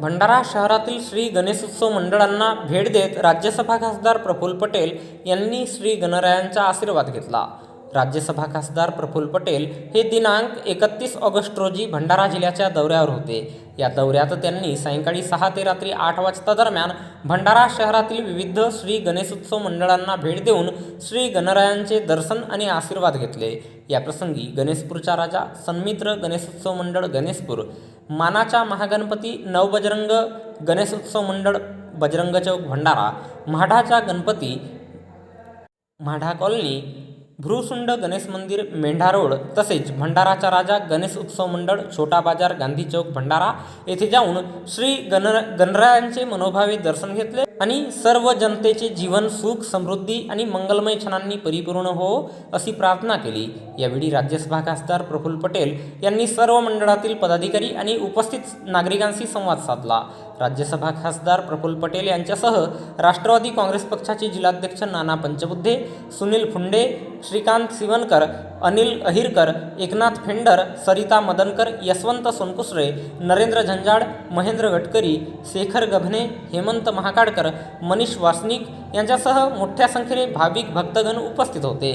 भंडारा शहरातील श्री गणेशोत्सव मंडळांना भेट देत राज्यसभा खासदार प्रफुल्ल पटेल यांनी श्री गणरायांचा आशीर्वाद घेतला. राज्यसभा खासदार प्रफुल्ल पटेल हे दिनांक एकतीस ऑगस्ट रोजी भंडारा जिल्ह्याच्या दौऱ्यावर होते. या दौऱ्यात त्यांनी सायंकाळी सहा ते रात्री आठ वाजता दरम्यान भंडारा शहरातील विविध श्री गणेशोत्सव मंडळांना भेट देऊन श्री गणरायांचे दर्शन आणि आशीर्वाद घेतले. याप्रसंगी गणेशपूरचा राजा सन्मित्र गणेशोत्सव मंडळ गणेशपूर मानाच्या महागणपती नवबजरंग गणेशोत्सव मंडळ बजरंग चौक भंडारा म्हाडाचा गणपती म्हाडा कॉलनी भ्रूसुंड गणेश मंदिर मेंढा रोड तसेच भंडाराचा राजा गणेश उत्सव मंडळ छोटा बाजार गांधी चौक भंडारा येथे जाऊन श्री गण गणरायांचे मनोभावे दर्शन घेतले आणि सर्व जनतेचे जीवन सुख समृद्धी आणि मंगलमय क्षणांनी परिपूर्ण हो अशी प्रार्थना केली. यावेळी राज्यसभा खासदार प्रफुल्ल पटेल यांनी सर्व मंडळातील पदाधिकारी आणि उपस्थित नागरिकांशी संवाद साधला. राज्यसभा खासदार प्रफुल्ल पटेल यांच्यासह राष्ट्रवादी काँग्रेस पक्षाचे जिल्हाध्यक्ष नाना पंचबुद्धे सुनील फुंडे श्रीकांत सिवनकर अनिल अहिरकर एकनाथ फेंडर सरिता मदनकर यशवंत सोनकुसरे नरेंद्र झंजाड महेंद्र गडकरी शेखर गभने हेमंत महाकाडकर मनीष वासनिक यांच्यासह मोठ्या संख्येने भाविक भक्तगण उपस्थित होते.